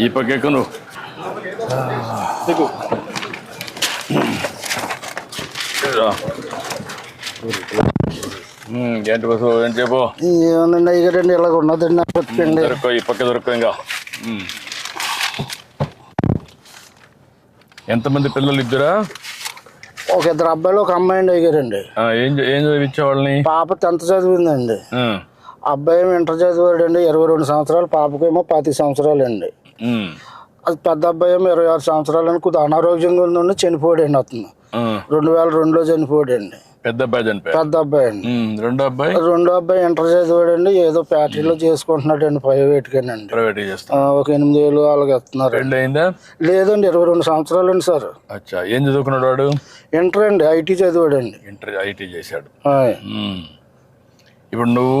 ఈ పక్కకు నువ్వు ఏంటి బస్సు ఏం చెప్పు ఏమన్నా అయ్యారండి ఇలాగ ఉన్నదండి బతికండి దొరకో ఈ పక్క దొరకో ఇంకా. ఎంతమంది పిల్లలు ఇద్దరా ఒక ఇద్దరు అబ్బాయిలు ఒక అమ్మాయి అండి అయ్యారండి ఆ, ఏం చే- ఏం చదివించే వాళ్ళని పాప టెన్త్ చదివిందండి అబ్బాయి ఇంటర్ చదివాడండి ఇరవై రెండు సంవత్సరాలు పాపకేమో పాతి సంవత్సరాలు అండి అది పెద్ద అబ్బాయి ఏమో ఇరవై ఆరు సంవత్సరాలు అని కొద్దిగా అనారోగ్యంగా ఉండి చనిపోయాడండి అతను. రెండు వేల రెండులో చనిపోయాడండి. పెద్ద అబ్బాయి పెద్ద అబ్బాయి అండి. రెండో అబ్బాయి? రెండో అబ్బాయి ఇంటర్ చదివాడండి ఏదో ఫ్యాక్టరీలో చేసుకుంటున్నాడండి ప్రైవేట్గానండి. ప్రైవేట్ చేస్తాం ఆ, ఒక ఎనిమిది వేలు అలాగే ఇస్తున్నారు పెళ్ళి అయిందా లేదండి ఇరవై రెండు సంవత్సరాలు అండి సార్. అచ్చా ఏం చదువుకున్నాడు వాడు? ఇంటర్ అండి ఐటీ చదివాడండి. ఇంటర్ ఐటీ చేశాడు. ఇప్పుడు నువ్వు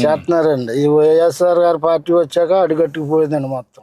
చేస్తున్నారండి. ఈ వైఎస్ఆర్ గారి పార్టీ వచ్చాక అడుగట్టుకుపోయిందండి మొత్తం.